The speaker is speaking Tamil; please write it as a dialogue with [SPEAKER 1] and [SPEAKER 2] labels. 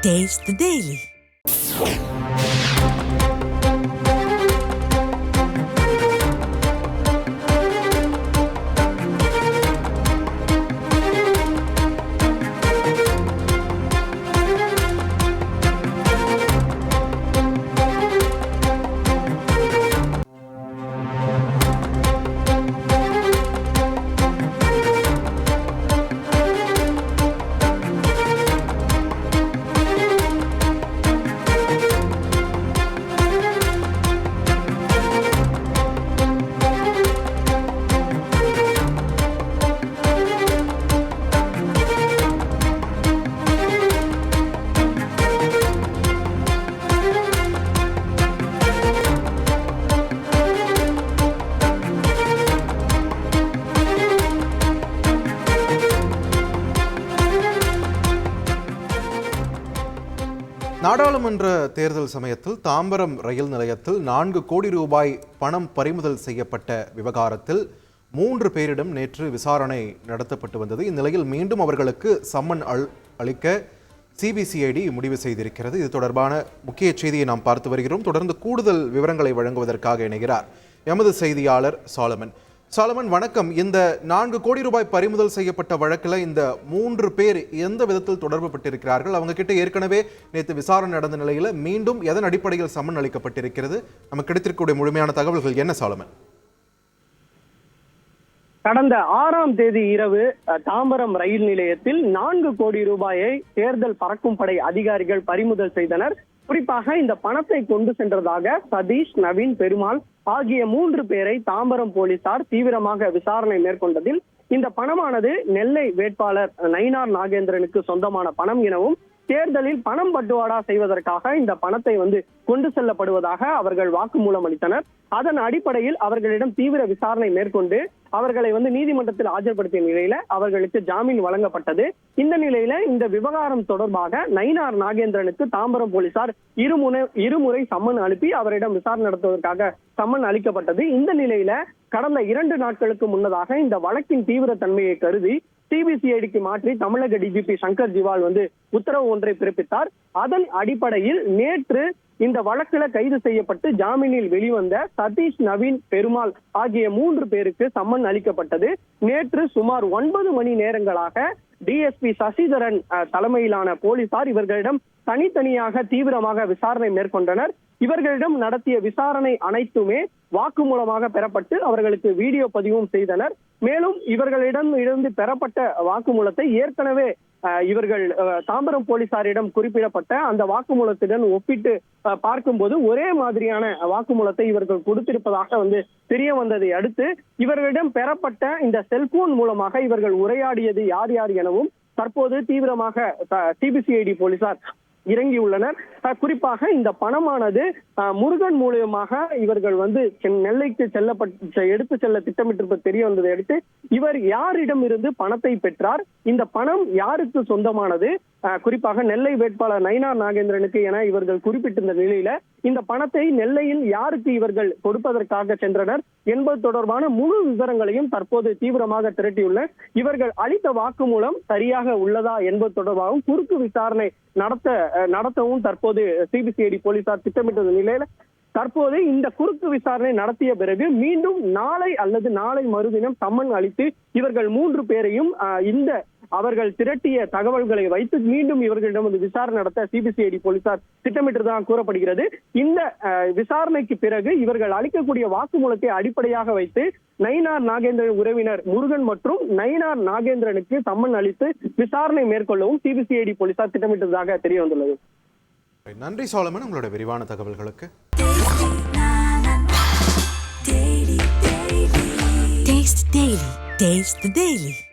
[SPEAKER 1] Taste the Daily.
[SPEAKER 2] நாடாளுமன்ற தேர்தல் சமயத்தில் தாம்பரம் ரயில் நிலையத்தில் நான்கு கோடி ரூபாய் பணம் பறிமுதல் செய்யப்பட்ட விவகாரத்தில் மூன்று பேரிடம் நேற்று விசாரணை நடத்தப்பட்டு வந்தது. இந்நிலையில் மீண்டும் அவர்களுக்கு சம்மன் அள்- அளிக்க சிபிசிஐடி முடிவு செய்திருக்கிறது. இது தொடர்பான முக்கிய செய்தியை நாம் பார்த்து வருகிறோம். தொடர்ந்து கூடுதல் விவரங்களை வழங்குவதற்காக இணைகிறார் எமது செய்தியாளர் சாலமன். சாலமன் வணக்கம். இந்த நான்கு கோடி ரூபாய் பறிமுதல் செய்யப்பட்ட வழக்கில் இந்த மூன்று பேர் எந்த விதத்தில் தொடர்பு பட்டிருக்கிறார்கள்? அவங்க கிட்ட ஏற்கனவே நேற்று விசாரணை நடந்த நிலையில் மீண்டும் எதன் அடிப்படையில் சம்மன் அளிக்கப்பட்டிருக்கிறது நமக்கு கிடைத்திருக்கக்கூடிய முழுமையான தகவல்கள் என்ன சாலமன்?
[SPEAKER 3] கடந்த ஆறாம் தேதி இரவு தாம்பரம் ரயில் நிலையத்தில் நான்கு கோடி ரூபாயை தேர்தல் பறக்கும் படை அதிகாரிகள் பறிமுதல் செய்தனர். குறிப்பாக இந்த பணத்தை கொண்டு சென்றதாக சதீஷ் நவீன் பெருமாள் ஆகிய மூன்று பேரை தாம்பரம் போலீசார் தீவிரமாக விசாரணை மேற்கொண்டதில் இந்த பணமானது நெல்லை வேட்பாளர் நயினார் நாகேந்திரனுக்கு சொந்தமான பணம் எனவும் தேர்தலில் பணம் பட்டுவாடா செய்வதற்காக இந்த பணத்தை வந்து கொண்டு செல்லப்படுவதாக அவர்கள் வாக்குமூலம் அளித்தனர். அதன் அடிப்படையில் அவர்களிடம் தீவிர விசாரணை மேற்கொண்டு அவர்களை வந்து நீதிமன்றத்தில் ஆஜர்படுத்திய நிலையில அவர்களுக்கு ஜாமீன் வழங்கப்பட்டது. இந்த நிலையில இந்த விவகாரம் தொடர்பாக நயினார் நாகேந்திரனுக்கு தாம்பரம் போலீசார் இருமுனை இருமுறை சம்மன் அனுப்பி அவரிடம் விசாரணை நடத்துவதற்காக சம்மன் அளிக்கப்பட்டது. இந்த நிலையில கடந்த இரண்டு நாட்களுக்கு முன்னதாக இந்த வழக்கின் தீவிர தன்மையை கருதி சிபிசிஐடிக்கு மாற்றி தமிழக டிஜிபி சங்கர் ஜிவால் வந்து உத்தரவு ஒன்றை பிறப்பித்தார். அதன் அடிப்படையில் நேற்று இந்த வழக்குல கைது செய்யப்பட்டு ஜாமீனில் வெளிவந்த சதீஷ் நவீன் பெருமாள் ஆகிய மூன்று பேருக்கு சம்மன் அளிக்கப்பட்டது. நேற்று சுமார் ஒன்பது மணி நேரங்களாக டிஎஸ்பி சசிதரன் தலைமையிலான போலீசார் இவர்களிடம் தனித்தனியாக தீவிரமாக விசாரணை மேற்கொண்டனர். இவர்களிடம் நடத்திய விசாரணை அனைத்துமே வாக்குமூலமாக பெறப்பட்டு அவர்களுக்கு வீடியோ பதிவும் செய்தனர். மேலும் இவர்களிடம் இருந்து பெறப்பட்ட வாக்குமூலத்தை ஏற்கனவே இவர்கள் தாம்பரம் போலீசாரிடம் குறிப்பிடப்பட்ட அந்த வாக்குமூலத்துடன் ஒப்பிட்டு அஹ், பார்க்கும்போது ஒரே மாதிரியான வாக்குமூலத்தை இவர்கள் கொடுத்திருப்பதாக வந்து தெரிய வந்ததை அடுத்து இவர்களிடம் பெறப்பட்ட இந்த செல்போன் மூலமாக இவர்கள் உரையாடியது யார் யார் எனவும் தற்போது தீவிரமாக சிபிசிஐடி போலீசார் இறங்கியுள்ளனர். குறிப்பாக இந்த பணமானது முருகன் மூலியமாக இவர்கள் வந்து சென்- நெல்லைக்கு செல்லப்பட்ட எடுத்து செல்ல திட்டமிட்டிருப்பது தெரிய வந்ததை அடுத்து இவர் யாரிடம் இருந்து பணத்தை பெற்றார்? இந்த பணம் யாருக்கு சொந்தமானது? அஹ், குறிப்பாக நெல்லை வேட்பாளர் நயினார் நாகேந்திரனுக்கு என இவர்கள் குறிப்பிட்டிருந்த நிலையில இந்த பணத்தை நெல்லையில் யாருக்கு இவர்கள் கொடுப்பதற்காக சென்றனர் என்பது தொடர்பான முழு விவரங்களையும் தற்போது தீவிரமாக திரட்டியுள்ள இவர்கள் அளித்த வாக்குமூலம் சரியாக உள்ளதா என்பது தொடர்பாகவும் குறுக்கு விசாரணை நடத்த அஹ், நடத்தவும் தற்போது சிபிசிஐடி போலீசார் திட்டமிட்ட நிலையில தற்போது இந்த குறுக்கு விசாரணை நடத்திய பிறகு மீண்டும் நாளை அல்லது நாளை மறுதினம் சம்மன் அளித்து இவர்கள் மூன்று பேரையும் அஹ், இந்த அவர்கள் திரட்டிய தகவல்களை வைத்து மீண்டும் இவர்களிடம் வந்து விசாரணை நடத்த சிபிசிஐடி போலீசார் திட்டமிட்டதாக கூறப்படுகிறது இந்த அஹ், விசாரணைக்கு பிறகு இவர்கள் அளிக்கக்கூடிய வாக்குமூலத்தை அடிப்படையாக வைத்து நயினார் நாகேந்திரன் உறவினர் முருகன் மற்றும் நயினார் நாகேந்திரனுக்கு சம்மன் அளித்து விசாரணை மேற்கொள்ளவும் சிபிசிஐடி போலீசார் திட்டமிட்டதாக தெரிய வந்துள்ளது
[SPEAKER 2] நன்றி சாலமன் உங்களோட விரிவான தகவல்களுக்கு.
[SPEAKER 1] Taste the Daily.